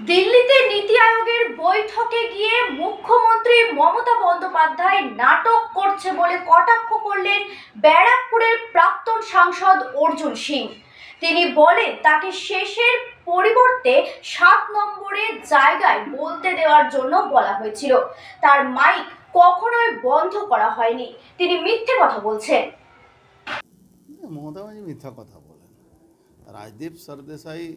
দিল্লিতে নীতি আয়োগের বৈঠকে গিয়ে মুখ্যমন্ত্রী মমতা বন্দ্যোপাধ্যায় নাটক করছে বলে কটাক্ষ করলেন ব্যারাকপুরের প্রাক্তন সাংসদ অর্জুন সিং। তিনি বলেন, তাকে শেষের পরিবর্তে সাত নম্বরের জায়গায় বলতে দেওয়ার জন্য বলা হয়েছিল। তার মাইক কখনোই বন্ধ করা হয়নি। তিনি মিথ্যে কথা বলছেন। মমতা মিথ্যা কথা বলেন। রাজদীপ সরদেশাই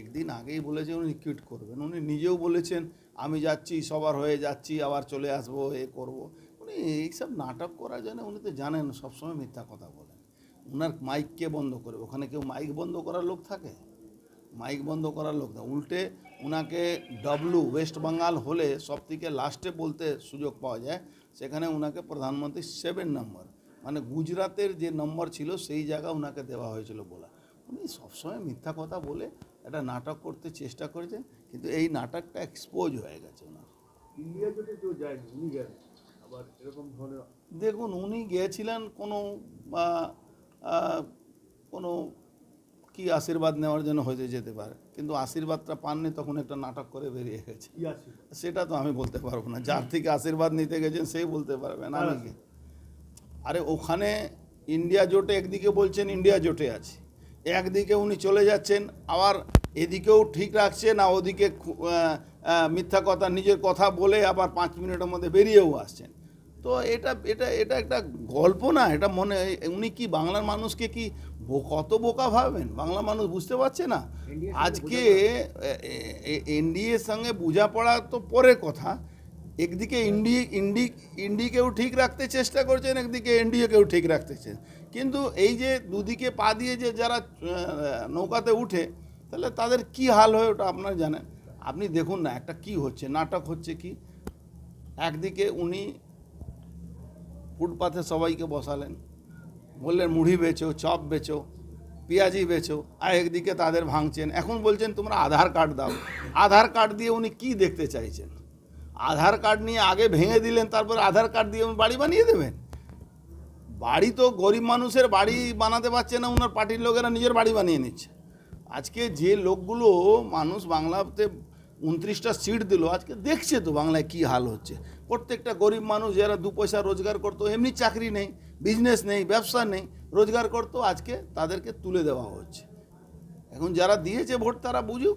একদিন আগেই বলেছেন উনি কুইট করবেন। উনি নিজেও বলেছেন, আমি যাচ্ছি, সবার হয়ে যাচ্ছি, আবার চলে আসব, এ করব। উনি এইসব নাটক করার জন্য উনি তো জানেন, সবসময় মিথ্যা কথা বলেন। উনার মাইক কে বন্ধ করবে ওখানে কেউ মাইক বন্ধ করার লোক থাকে? মাইক বন্ধ করার লোক না উল্টে ওনাকে ডব্লু ওয়েস্ট বেঙ্গল হলে সব থেকে লাস্টে বলতে সুযোগ পাওয়া যায়, সেখানে ওনাকে প্রধানমন্ত্রী সেভেন নম্বর মানে গুজরাতের যে নম্বর ছিল, সেই জায়গা ওনাকে দেওয়া হয়েছিল বলা। উনি সবসময় মিথ্যা কথা বলে একটা নাটক করতে চেষ্টা করেছেন কিন্তু এই নাটকটা এক্সপোজ হয়ে গেছে ওনার। ইন্ডিয়া জোটে কেউ যায়নি উনি গেলেন আবার এরকম ধরনের দেখুন উনি গিয়েছিলেন কোনো কোনো কি আশীর্বাদ নেওয়ার জন্য হয়তো যেতে পারে কিন্তু আশীর্বাদটা পাননি তখন একটা নাটক করে বেরিয়ে গেছে। সেটা তো আমি বলতে পারব না। যার থেকে আশীর্বাদ নিতে গেছেন সেই বলতে পারবেন আমি কি? আরে ওখানে ইন্ডিয়া জোটে একদিকে বলছেন ইন্ডিয়া জোটে আছে। একদিকে উনি চলে যাচ্ছেন আবার এদিকেও ঠিক রাখছেন আর ওদিকে মিথ্যা কথা নিজের কথা বলে আবার পাঁচ মিনিটের মধ্যে বেরিয়েও আসছেন। তো এটা এটা এটা একটা গল্প না এটা মনে উনি কি বাংলার মানুষকে কি বো- কত বোকা ভাবেন? বাংলা মানুষ বুঝতে পারছে না। আজকে এনডিএর সঙ্গে বোঝাপড়া তো পরের কথা। একদিকে ইন্ডি ইন্ডি, ইন্ডিকেও ঠিক রাখতে চেষ্টা করছেন, একদিকে এনডিএকেও ঠিক রাখতেছেন কিন্তু এই যে দুদিকে পা দিয়ে যে যারা নৌকাতে উঠে, তাহলে তাদের কি হাল হয় ওটা আপনারা জানেন। আপনি দেখুন না, একটা কি হচ্ছে, নাটক হচ্ছে কি? একদিকে উনি ফুটপাথে সবাইকে বসালেন, বললেন, মুড়ি বেচো, চপ বেচো, পেঁয়াজি বেচো, আর একদিকে তাদের ভাঙছেন। এখন বলছেন, তোমরা আধার কার্ড দাও। আধার কার্ড দিয়ে উনি কি দেখতে চাইছেন? আধার কার্ড নিয়ে আগে ভেঙে দিলেন, তারপর আধার কার্ড দিয়ে বাড়ি বানিয়ে দেবেন? বাড়ি তো গরিব মানুষের বাড়ি বানাতে পারছে না ওনার পার্টির লোকেরা নিজের বাড়ি বানিয়ে নিচ্ছে। আজকে যে লোকগুলো মানুষ বাংলাতে উনত্রিশটা সিট দিল, আজকে দেখছে তো বাংলায় কি হাল হচ্ছে। প্রত্যেকটা গরিব মানুষ যারা দু পয়সা রোজগার করতো, এমনি চাকরি নেই বিজনেস নেই, ব্যবসা নেই, রোজগার করতো, আজকে তাদেরকে তুলে দেওয়া হচ্ছে। এখন যারা দিয়েছে ভোট, তারা বুঝুক।